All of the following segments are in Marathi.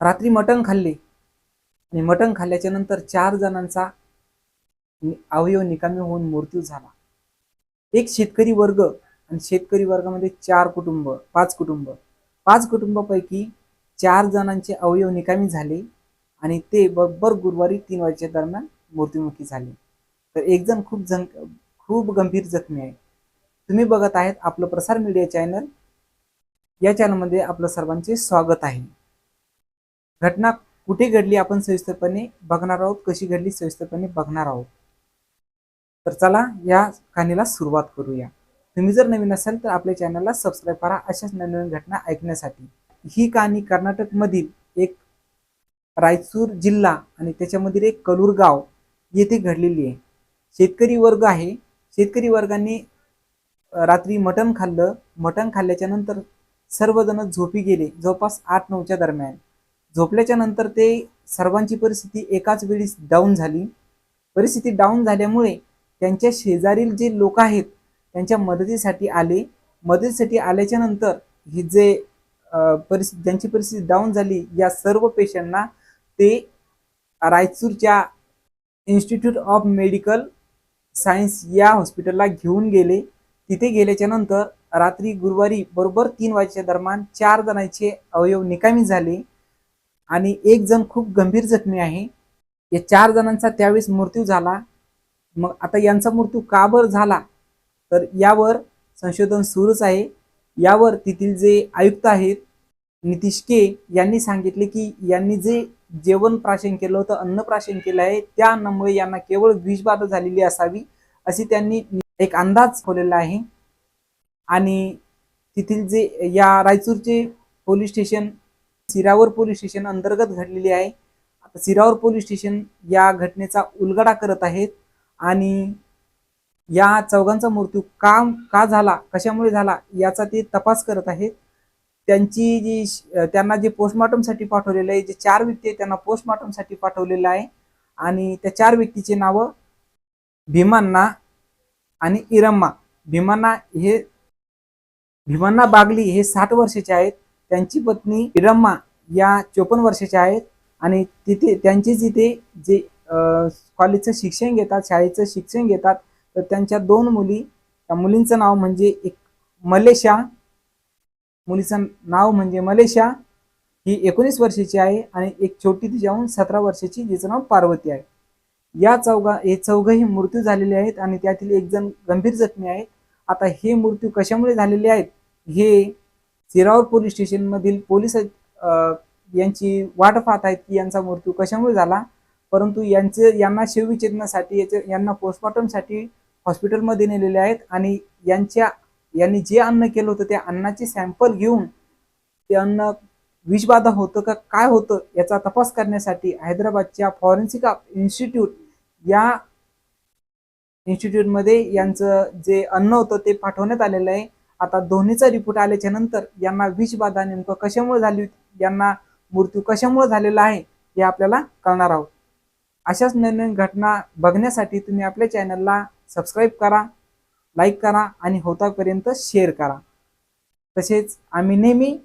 रात्री मटण खाल्ले. आणि मटण खाल्ल्याच्या नंतर चार जणांचा अवयव निकामी होऊन मृत्यू झाला. एक शेतकरी वर्ग आणि शेतकरी वर्गामध्ये चार कुटुंब पाच कुटुंब. पाच कुटुंबापैकी चार जणांचे अवयव निकामी झाले आणि ते बरोबर गुरुवारी तीन वाजेच्या दरम्यान मृत्युमुखी झाले. तर एक जण खूप जण खूप गंभीर जखमी आहे. तुम्ही बघत आहेत आपलं प्रसार मीडिया चॅनल. या चॅनलमध्ये आपलं सर्वांचे स्वागत आहे. घटना कुठे घडली आपण सविस्तरपणे बघणार आहोत कशी घडली सविस्तरपणे बघणार आहोत. तर चला या कहाणीला सुरुवात करूया. तुम्ही जर नवीन असाल तर आपल्या चॅनलला सबस्क्राईब करा अशाच नवीन घटना ऐकण्यासाठी. ही कहाणी कर्नाटकमधील एक रायचूर जिल्हा आणि त्याच्यामधील एक कलूर गाव येथे घडलेली आहे. शेतकरी वर्ग आहे. शेतकरी वर्गाने रात्री मटण खाल्लं. मटण खाल्ल्याच्या नंतर सर्वजण झोपी गेले. जवळपास आठ नऊच्या दरम्यान. झोपल्याच्या नंतर ते सर्वांची परिस्थिती एकाच वेळी डाऊन झाली. परिस्थिती डाऊन झाल्यामुळे त्यांच्या शेजारील जे लोक आहेत त्यांच्या मदतीसाठी आले. मदतीसाठी आल्याच्यानंतर ही जे परिस्थिती ज्यांची परिस्थिती डाऊन झाली या सर्व पेशंटना ते रायचूरच्या इन्स्टिट्यूट ऑफ मेडिकल सायन्स या हॉस्पिटलला घेऊन गेले. तिथे गेल्याच्यानंतर रात्री गुरुवारी बरोबर तीन वाजेच्या दरम्यान चार जणांचे अवयव निकामी झाले. आणि एक जण खूप गंभीर जखमी आहे. या चार जणांचा त्यावेळेस मृत्यू झाला. मग आता यांचा मृत्यू का बर झाला? तर यावर संशोधन सुरूच आहे. यावर तेथील जे आयुक्त आहेत नितीश के यांनी सांगितले की यांनी जे जेवण प्राशन केलं होतं अन्न प्राशन केलं आहे त्या अन्नामुळे यांना केवळ विषबाधा झालेली असावी अशी त्यांनी एक अंदाज खोलेला आहे. आणि तेथील जे या रायचूरचे police station Sirwar police station अंतर्गत घडलेली आहे. आता सिरावर पोलीस स्टेशन या घटनेचा उलगडा करत आहेत आणि या चौघांचा मृत्यू का का झाला कशामुळे झाला याचा ते तपास करत आहेत. त्यांची जी त्यांना जे पोस्टमॉर्टमसाठी पाठवलेलं आहे जे चार व्यक्ती त्यांना पोस्टमॉर्टमसाठी पाठवलेलं आहे. आणि त्या चार व्यक्तीचे नावं भीमांना आणि इरम्मा. भीमांना हे भीमांना बागली हे साठ वर्षाचे आहेत. त्यांची पत्नी इरम्मा या चोपन्न वर्षाच्या आहेत आणि तिथे त्यांचे जिथे जे कॉलेजचं शिक्षण घेतात शाळेचं शिक्षण घेतात तर त्यांच्या दोन मुली त्या मुलींचं नाव म्हणजे एक मलेशा. मुलीचं नाव म्हणजे मलेशा. ही एकोणीस वर्षाची आहे आणि एक छोटी तिच्याहून सतरा वर्षाची जिचं नाव पार्वती आहे. या चौघा हे चौघही मृत्यू झालेले आहेत आणि त्यातील एक जण गंभीर जखमी आहेत. आता हे मृत्यू कशामुळे झालेले आहेत? हे सिरावर पोलीस स्टेशनमधील पोलीस यांची वाट पाहत आहेत की यांचा मृत्यू कशामुळे झाला? परंतु यांचे यांना शिवविच्छेदनासाठी याचे यांना पोस्टमॉर्टमसाठी हॉस्पिटलमध्ये नेलेले आहेत आणि यांच्या यांनी जे अन्न केलं होतं त्या अन्नाचे सॅम्पल घेऊन ते अन्न विषबाधा होतं का काय होतं याचा तपास करण्यासाठी हैदराबादच्या फॉरेन्सिक इन्स्टिट्यूट या इन्स्टिट्यूटमध्ये यांचं जे अन्न होतं ते पाठवण्यात आलेलं आहे. आता दोन्हीचा रिपोर्ट आल्याच्यानंतर यांना विषबाधा नेमकं कशामुळे झाली होती? यांना मृत्यू कशामुळे झालेला आहे हे आपल्याला कळणार आहोत. अशाच नवीन घटना बघण्यासाठी तुम्ही आपल्या चॅनलला सबस्क्राईब करा लाईक करा आणि होतापर्यंत शेअर करा. तसेच आम्ही नेहमी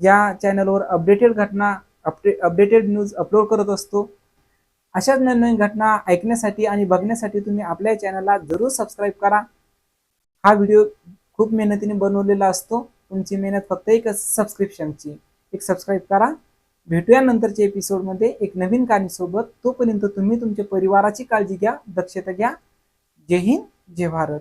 या चॅनलवर अपडेटेड घटना अपडे अपडेटेड न्यूज अपलोड करत असतो. अशाच नवीन घटना ऐकण्यासाठी आणि बघण्यासाठी तुम्ही आपल्या चॅनलला जरूर सबस्क्राईब करा. हा व्हिडिओ खूप मेहनतीने बनवलेला असतो. तुमची मेहनत फक्त एकच सबस्क्रिप्शनची एक सबस्क्राईब करा. भेटूया नंतरच्या एपिसोडमध्ये एक नवीन कहाणीसोबत तोपर्यंत तुम्ही तुमच्या परिवाराची काळजी घ्या दक्षता घ्या. जय हिंद जय भारत.